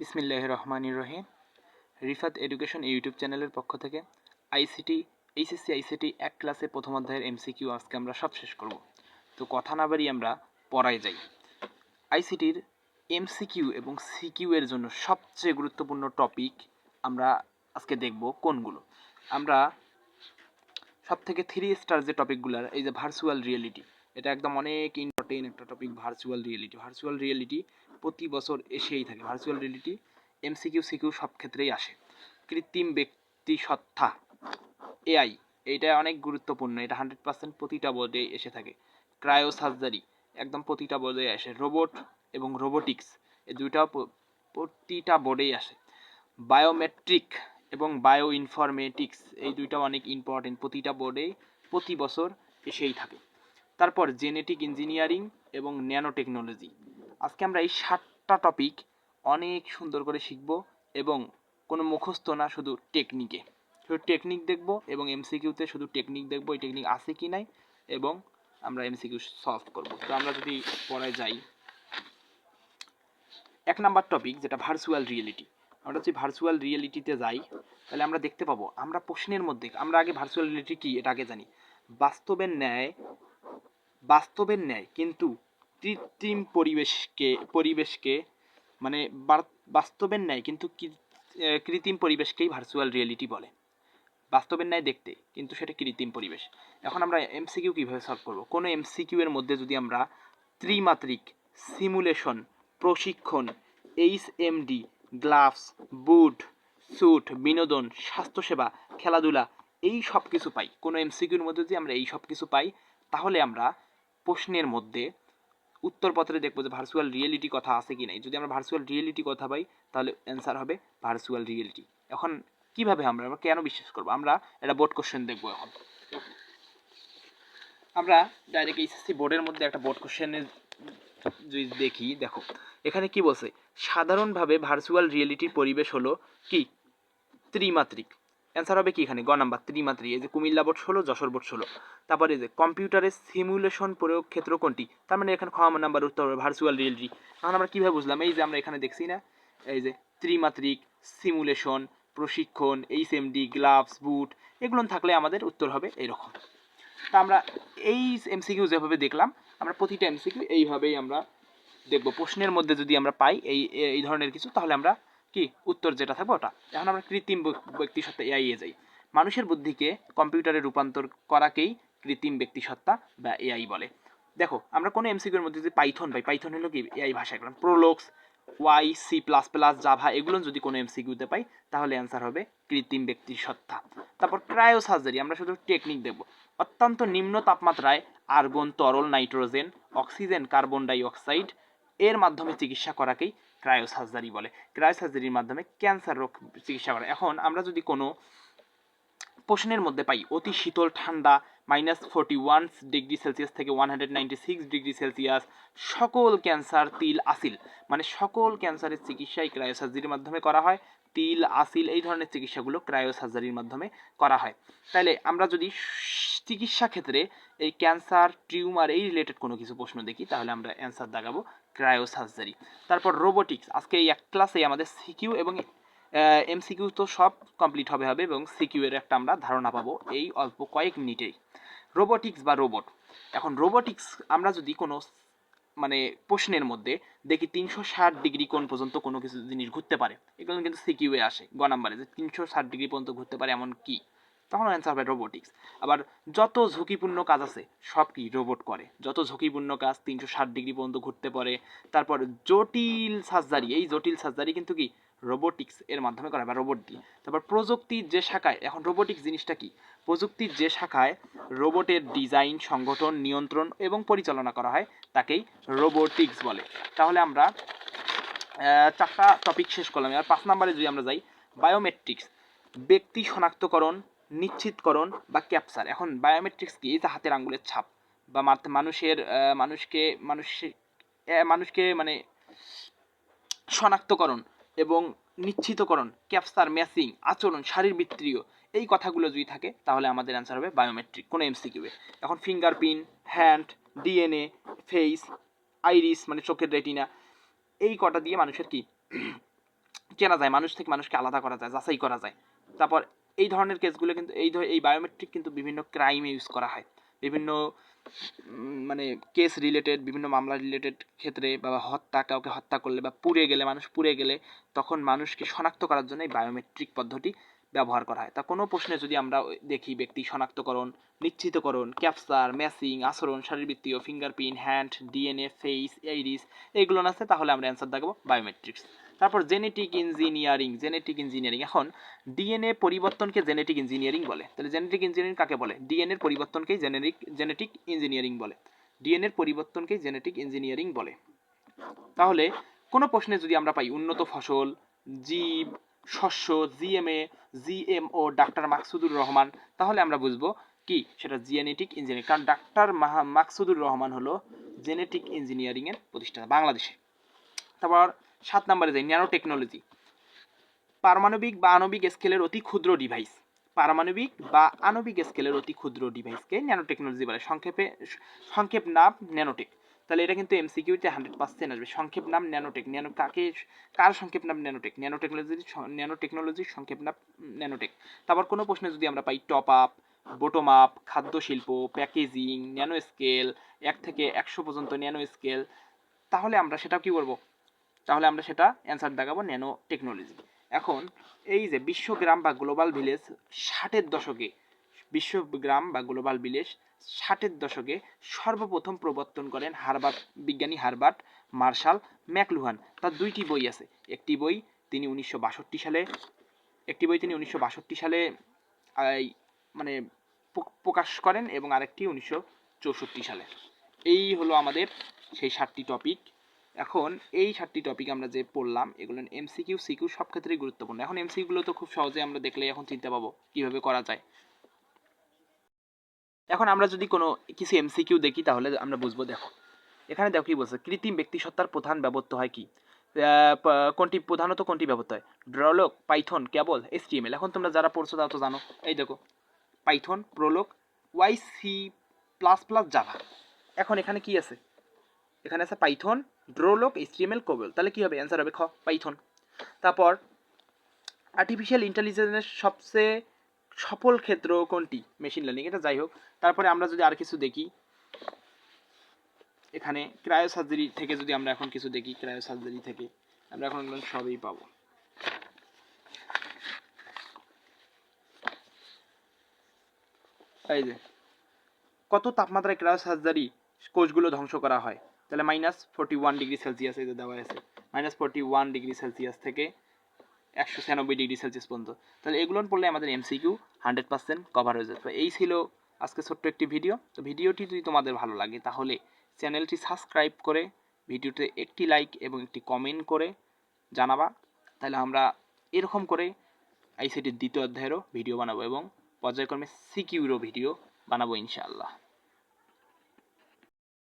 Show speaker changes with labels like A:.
A: বিসমিল্লাহ রহমানির রহিম। Rifat education YouTube চ্যানেলের পক্ষ থেকে আইসিটি এইচএসসি আইসিটি এক ক্লাসে প্রথম অধ্যায়ের এমসিকিউ আজকে আমরা সব শেষ করব। তো কথা না বাড়ি আমরা পড়ায় যাই। আইসিটির এমসিকিউ এবং সিকিউ এর জন্য সবচেয়ে গুরুত্বপূর্ণ টপিক আমরা আজকে দেখব কোনগুলো। আমরা সব থেকে থ্রি স্টার যে টপিকগুলোর এই যে ভার্চুয়াল রিয়েলিটি এটা একদম অনেক ইম্পর্টেন্ট একটা topic virtual reality virtual reality প্রতি বছর এসেই থাকে। ভার্চুয়াল রিয়েলিটি এমসিকিউ সিকিউ সব ক্ষেত্রেই আসে। কৃত্রিম ব্যক্তি সত্তা এআই এইটা অনেক গুরুত্বপূর্ণ। এটা হান্ড্রেড পার্সেন্ট প্রতিটা বোর্ডে এসে থাকে। ক্রায়ো সার্জারি একদম প্রতিটা বোর্ডে আসে। রোবট এবং রোবোটিক্স এই দুইটাও প্রতিটা বোর্ডেই আসে। বায়োমেট্রিক এবং বায়ো ইনফরমেটিক্স এই দুইটা অনেক ইম্পর্টেন্ট প্রতিটা বোর্ডেই প্রতি বছর এসেই থাকে। তারপর জেনেটিক ইঞ্জিনিয়ারিং এবং ন্যানো টেকনোলজি আজকে আমরা এই সাতটা টপিক অনেক সুন্দর করে শিখব এবং কোনো মুখস্থ না শুধু টেকনিকে শুধু টেকনিক দেখব এবং এমসিকিউতে শুধু টেকনিক দেখব, এই টেকনিক আছে কি নাই এবং আমরা এমসিকিউ সলভ করব। তো আমরা যদি পড়ায় যাই। এক নাম্বার টপিক যেটা ভার্চুয়াল রিয়েলিটি আমরা যদি ভার্চুয়াল রিয়েলিটিতে যাই, তাহলে আমরা দেখতে পাবো, আমরা প্রশ্নের মধ্যে, আমরা আগে ভার্চুয়াল রিয়েলিটি কি, এটা আগে জানি। বাস্তবের ন্যায় বাস্তবের ন্যায় কিন্তু কৃত্রিম পরিবেশকে পরিবেশকে মানে বাস্তবের ন্যায় কিন্তু কৃত্রিম পরিবেশকেই ভার্চুয়াল রিয়েলিটি বলে। বাস্তবের ন্যায় দেখতে, কিন্তু সেটা কৃত্রিম পরিবেশ। এখন আমরা এমসিকিউ কীভাবে সলভ করব? কোনো এমসিকিউ এর মধ্যে যদি আমরা ত্রিমাত্রিক সিমুলেশন প্রশিক্ষণ H MD gloves boot suit বিনোদন, স্বাস্থ্যসেবা, খেলাধুলা, এই সব কিছু পাই। কোনো এমসিকিউর মধ্যে যদি আমরা এই সব কিছু পাই, তাহলে আমরা প্রশ্নের মধ্যে উত্তরপত্রে দেখব যে ভার্চুয়াল রিয়েলিটি কথা আছে কি নাই। যদি আমরা ভার্চুয়াল রিয়েলিটি কথা পাই, তাহলে অ্যান্সার হবে ভার্চুয়াল রিয়েলিটি এখন কীভাবে আমরা আমরা কেন বিশ্বাস করব? আমরা একটা বোর্ড কোশ্চেন দেখব এখন। আমরা ডাইরেক্ট এইচএসসি বোর্ডের মধ্যে একটা বোর্ড কোশ্চেনের যদি দেখি, দেখো, এখানে কি বলছে? সাধারণভাবে ভার্চুয়াল রিয়েলিটির পরিবেশ হলো কি? ত্রিমাত্রিক। অ্যান্সার হবে কি এখানে? গ নাম্বার ত্রিমাত্রিক এই যে কুমিল্লা বোর্ড ষোলো, যশোর বোর্ড ষোলো। তারপরে যে কম্পিউটারের সিমুলেশন প্রয়োগ ক্ষেত্র কোনটি? তার মানে এখানে খ নাম্বার উত্তর হবে ভার্চুয়াল রিয়েলিটি এখন আমরা কীভাবে বুঝলাম? এই যে আমরা এখানে দেখছি না, এই যে ত্রিমাত্রিক সিমুলেশন প্রশিক্ষণ এইচএমডি গ্লাভস বুট এগুলো থাকলে আমাদের উত্তর হবে এরকম। তা আমরা এই এমসিকিউ যেভাবে দেখলাম, আমরা প্রতিটা এমসিকিউ এইভাবেই আমরা দেখব। প্রশ্নের মধ্যে যদি আমরা পাই এই এই ধরনের কিছু, তাহলে আমরা কি উত্তর যেটা থাকবে ওটা। এখন আমরা কৃত্রিম ব্যক্তি সত্তা এআই যাই। মানুষের বুদ্ধিকে কম্পিউটারে রূপান্তর করাকেই কৃত্রিম ব্যক্তি সত্তা বা এআই বলে। দেখো, আমরা কোনো এমসিকিউর মধ্যে যদি পাইথন পাই পাইথন হলো কি এআই ভাষা এগুলো Prolog Y C plus plus Java এগুলো যদি কোনো এমসিকিউতে পাই, তাহলে অ্যান্সার হবে কৃত্রিম ব্যক্তির সত্তা। তারপর ক্রায়ো সার্জারি আমরা শুধু টেকনিক দেখব। অত্যন্ত নিম্ন তাপমাত্রায় আর্গন তরল nitrogen oxygen carbon dioxide এর মাধ্যমে চিকিৎসা করাকেই ক্রায়ো সার্জারি বলে। ক্রায়ো সার্জারির মাধ্যমে ক্যান্সার রোগ চিকিৎসা করে। এখন আমরা যদি কোনো প্রশ্নের মধ্যে পাই। অতি শীতল ঠান্ডা minus forty one degree celsius থেকে one hundred ninety six degree celsius সকল ক্যান্সার তিল, আসিল। মানে সকল ক্যান্সারের চিকিৎসাই ক্রায়োসার্জারির মাধ্যমে করা হয়। তিল, আসিল এই ধরনের চিকিৎসাগুলো ক্রায়োসার্জারির মাধ্যমে করা হয়। তাহলে আমরা যদি চিকিৎসা ক্ষেত্রে এই ক্যান্সার টিউমার এই রিলেটেড কোনো কিছু প্রশ্ন দেখি, তাহলে আমরা অ্যান্সার দাগাবো ক্রায়োসার্জারি তারপর রোবোটিক্স আজকে এই এক ক্লাসে আমাদের সিকিউ এবং এমসিকিউ তো সব কমপ্লিট হবে হবে এবং সিকিউ এর একটা আমরা ধারণা পাবো এই অল্প কয়েক মিনিটেই। রোবোটিক্স বা রোবট এখন রোবোটিক্স আমরা যদি কোনো মানে প্রশ্নের মধ্যে দেখি তিনশো ষাট ডিগ্রি কোণ পর্যন্ত কোনো কিছু জিনিস ঘুরতে পারে, এগুলো কিন্তু সিকিউ এ আসে, গ নাম্বারে, যে তিনশো ষাট ডিগ্রি পর্যন্ত ঘুরতে পারে এমন কি? তখন অ্যান্সার হবে রোবোটিক্স আবার যত ঝুঁকিপূর্ণ কাজ আছে, সব কি রোবট করে? যত ঝুঁকিপূর্ণ কাজ তিনশো ষাট ডিগ্রি পর্যন্ত ঘুরতে পারে, তারপর জটিল সার্জারি এই জটিল সার্জারি কিন্তু কি রোবোটিক্স এর মাধ্যমে করা বা রোবট দিয়ে। তারপর প্রযুক্তির যে শাখায়, এখন রোবোটিক্স জিনিসটা কি? প্রযুক্তির যে শাখায় রোবটের ডিজাইন সংগঠন, নিয়ন্ত্রণ এবং পরিচালনা করা হয়, তাকেই রোবোটিক্স বলে। তাহলে আমরা চারটা টপিক শেষ করলাম। এবার পাঁচ নম্বরে যদি আমরা যাই বায়োমেট্রিক্স ব্যক্তি শনাক্তকরণ, নিশ্চিতকরণ বা ক্যাপচার এখন বায়োমেট্রিক্স কি? যে হাতের আঙ্গুলের ছাপ বা মানুষের মানুষকে, মানুষ মানুষকে মানে শনাক্তকরণ। এবং নিশ্চিতকরণ ক্যাপচার ম্যাচিং, আচরণ, শারীরবৃত্তীয়, এই কথাগুলো যদি থাকে, তাহলে আমাদের অ্যান্সার হবে বায়োমেট্রিক কোনো এমসিকিউ এ। এখন fingerprint hand DNA face iris মানে চোখের রেটিনা এই কটা দিয়ে মানুষের কি চেনা যায়, মানুষ থেকে মানুষকে আলাদা করা যায়, যাচাই করা যায়। তারপর এই ধরনের কেসগুলো কিন্তু, এই এই বায়োমেট্রিক কিন্তু বিভিন্ন ক্রাইমে ইউজ করা হয়। বিভিন্ন মানে কেস রিলেটেড বিভিন্ন মামলা রিলেটেড ক্ষেত্রে বা হত্যা, কাউকে হত্যা করলে বা পুড়ে গেলে, মানুষ পুড়ে গেলে তখন মানুষকে শনাক্ত করার জন্য এই বায়োমেট্রিক পদ্ধতি ব্যবহার করা হয়। তা কোনো প্রশ্নে যদি আমরা দেখি ব্যক্তি শনাক্তকরণ, নিশ্চিতকরণ ক্যাপচার ম্যাচিং আচরণ, শারীরবৃত্তীয় fingerprint hand DNA face iris এইগুলো আছে, তাহলে আমরা অ্যান্সার দেখাবো বায়োমেট্রিক্স তারপর জেনেটিক ইঞ্জিনিয়ারিং জেনেটিক ইঞ্জিনিয়ারিং এখন ডিএনএ পরিবর্তনকে জেনেটিক ইঞ্জিনিয়ারিং বলে। তাহলে জেনেটিক ইঞ্জিনিয়ারিং কাকে বলে? ডিএনএ এর পরিবর্তনকেই জেনেটিক জেনেটিক ইঞ্জিনিয়ারিং বলে। ডিএনএ এর পরিবর্তনকেই জেনেটিক ইঞ্জিনিয়ারিং বলে। তাহলে কোনো প্রশ্নে যদি আমরা পাই, উন্নত ফসল, জীব, শস্য, GMA, GMO, doctor Maksudur Rahman, তাহলে আমরা বুঝব কি? সেটা জেনেটিক ইঞ্জিনিয়ারিং কারণ ডাক্তার মাকসুদুর রহমান হলো জেনেটিক ইঞ্জিনিয়ারিংয়ের প্রতিষ্ঠাতা বাংলাদেশে। তারপর সাত নম্বরে যাই ন্যানো টেকনোলজি পারমাণবিক বা আণবিক স্কেলের অতি ক্ষুদ্র ডিভাইস পারমাণবিক বা আণবিক স্কেলের অতি ক্ষুদ্র ডিভাইসকে ন্যানো টেকনোলজি বলে। সংক্ষেপে, সংক্ষেপ নাম ন্যানোটেক তাহলে এটা কিন্তু এমসিকিউতে হান্ড্রেড পার্সেন্ট আসবে। সংক্ষেপ নাম ন্যানোটেক ন্যানো কাকে, কার সংক্ষেপ নাম ন্যানোটেক ন্যানো টেকনোলজির ন্যানো টেকনোলজির সংক্ষেপ নাম ন্যানোটেক তারপর কোনো প্রশ্নে যদি আমরা পাই টপ আপ বটম আপ খাদ্য শিল্প প্যাকেজিং ন্যানো স্কেল এক থেকে একশো পর্যন্ত ন্যানো স্কেল তাহলে আমরা সেটা কি করব তাহলে আমরা সেটা অ্যান্সার দেখাবো ন্যানো টেকনোলজি এখন এই যে বিশ্বগ্রাম বা গ্লোবাল ভিলেজ ষাটের দশকে, বিশ্বগ্রাম বা গ্লোবাল ভিলেজ ষাটের দশকে সর্বপ্রথম প্রবর্তন করেন হারবার্ট বিজ্ঞানী হারবার্ট মার্শাল ম্যাকলুহান। তার দুইটি বই আছে। একটি বই তিনি উনিশশো বাষট্টি সালে, একটি বই তিনি উনিশশো বাষট্টি সালে মানে প্রকাশ করেন এবং আরেকটি উনিশশো চৌষট্টি সালে। এই হলো আমাদের সেই সাতটি টপিক এখন এই সাতটি টপিক আমরা যে পড়লাম, এগুলো এমসিকিউ সিকিউ সব ক্ষেত্রেই গুরুত্বপূর্ণ। এখন এমসিকিউগুলো তো খুব সহজে আমরা দেখলে এখন চিনতে পাবো কীভাবে করা যায়। এখন আমরা যদি কোনো কিছু এমসিকিউ দেখি, তাহলে আমরা বুঝব, দেখো, এখানে দেখো কি বলছে, কৃত্রিম ব্যক্তিসত্তার প্রধান ব্যবহৃত হয় কি? কোনটি প্রধানত কোনটি ব্যবহৃত হয়? ড্রলক, পাইথন, কেবল এসটিএমএল এখন তোমরা যারা পড়ছো তারা তো জানো। এই দেখো, Python, Prolog Y C plus plus Java এখন এখানে কি আছে? এখানে আছে পাইথন, ড্রোলক, এইচটিএমএল, কোবল। তাহলে কি হবে? অ্যান্সার হবে খ, পাইথন। তারপর আর্টিফিশিয়াল ইন্টেলিজেন্সের সবচেয়ে সফল ক্ষেত্র কোনটি? মেশিন লার্নিং এটা যাই হোক। তারপরে আমরা যদি আর কিছু দেখি, এখানে ক্রায়ো সার্জারি থেকে যদি আমরা এখন কিছু দেখি ক্রায়ো সার্জারি থেকে, আমরা এখন সবই পাবো। এই যে, কত তাপমাত্রায় ক্রায়ো সার্জারি কোষগুলো ধ্বংস করা হয়? তাহলে minus forty one degree celsius যে দেওয়া আছে। Minus forty one degree celsius থেকে একশো ছিয়ানব্বই ডিগ্রি সেলসিয়াস পর্যন্ত। তাহলে এগুলো পড়লে আমাদের এমসিকিউ হান্ড্রেড পার্সেন্ট কভার হয়ে যাবে। এই ছিল আজকে ছোট্ট একটি ভিডিও তো ভিডিওটি যদি তোমাদের ভালো লাগে, তাহলে চ্যানেলটি সাবস্ক্রাইব করে ভিডিওতে একটি লাইক এবং একটি কমেন্ট করে জানাবা। তাহলে আমরা এরকম করে আইসিটির দ্বিতীয় অধ্যায়েরও ভিডিও বানাবো এবং পর্যায়ক্রমে সিকিউরও ভিডিও বানাবো ইনশাআল্লাহ।